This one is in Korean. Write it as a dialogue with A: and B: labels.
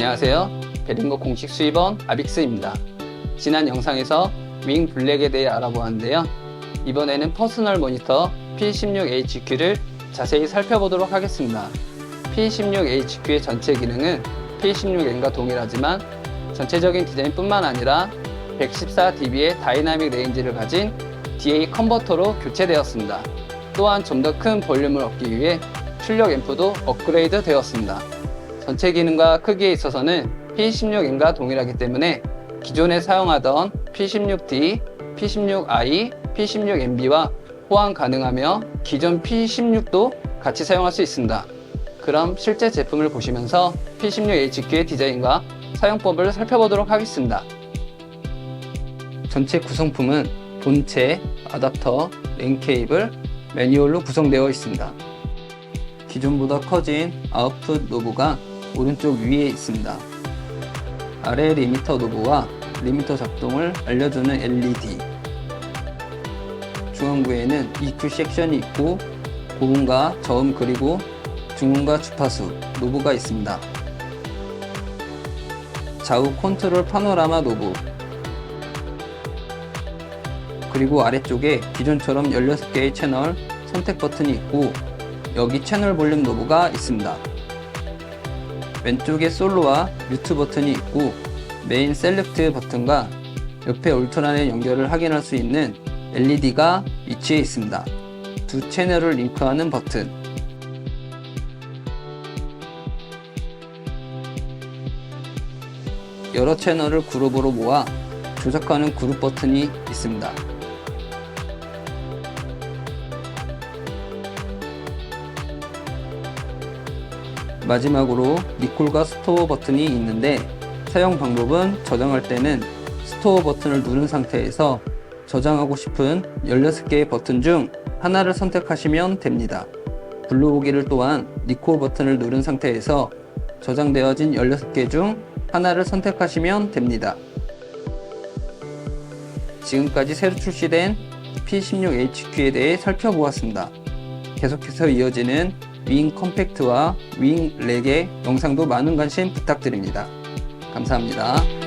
A: 안녕하세요. 베링거 공식 수입원 아빅스입니다. 지난 영상에서 윙 블랙에 대해 알아보았는데요. 이번에는 퍼스널 모니터 P16HQ를 자세히 살펴보도록 하겠습니다. P16HQ의 전체 기능은 P16N과 동일하지만 전체적인 디자인뿐만 아니라 114dB의 다이나믹 레인지를 가진 DA 컨버터로 교체되었습니다. 또한 좀 더 큰 볼륨을 얻기 위해 출력 앰프도 업그레이드 되었습니다. 전체 기능과 크기에 있어서는 P16N과 동일하기 때문에 기존에 사용하던 P16D, P16i, P16MB와 호환 가능하며 기존 P16도 같이 사용할 수 있습니다. 그럼 실제 제품을 보시면서 P16HQ의 디자인과 사용법을 살펴보도록 하겠습니다. 전체 구성품은 본체, 아답터, 랜 케이블, 매뉴얼로 구성되어 있습니다. 기존보다 커진 아웃풋 노브가 오른쪽 위에 있습니다. 아래 리미터 노브와 리미터 작동을 알려주는 LED 중앙부에는 EQ 섹션이 있고 고음과 저음 그리고 중음과 주파수 노브가 있습니다. 좌우 컨트롤 파노라마 노브 그리고 아래쪽에 기존처럼 16개의 채널 선택 버튼이 있고 여기 채널 볼륨 노브가 있습니다. 왼쪽에 솔로와 뮤트 버튼이 있고 메인 셀렉트 버튼과 옆에 울트라넷 연결을 확인할 수 있는 LED가 위치해 있습니다. 두 채널을 링크하는 버튼 여러 채널을 그룹으로 모아 조작하는 그룹 버튼이 있습니다. 마지막으로 리콜과 스토어 버튼이 있는데 사용 방법은 저장할 때는 스토어 버튼을 누른 상태에서 저장하고 싶은 16개의 버튼 중 하나를 선택하시면 됩니다. 블루보기를 또한 리콜 버튼을 누른 상태에서 저장되어진 16개 중 하나를 선택하시면 됩니다. 지금까지 새로 출시된 P16HQ에 대해 살펴보았습니다. 계속해서 이어지는 윙 컴팩트와 윙 렉의 영상도 많은 관심 부탁드립니다. 감사합니다.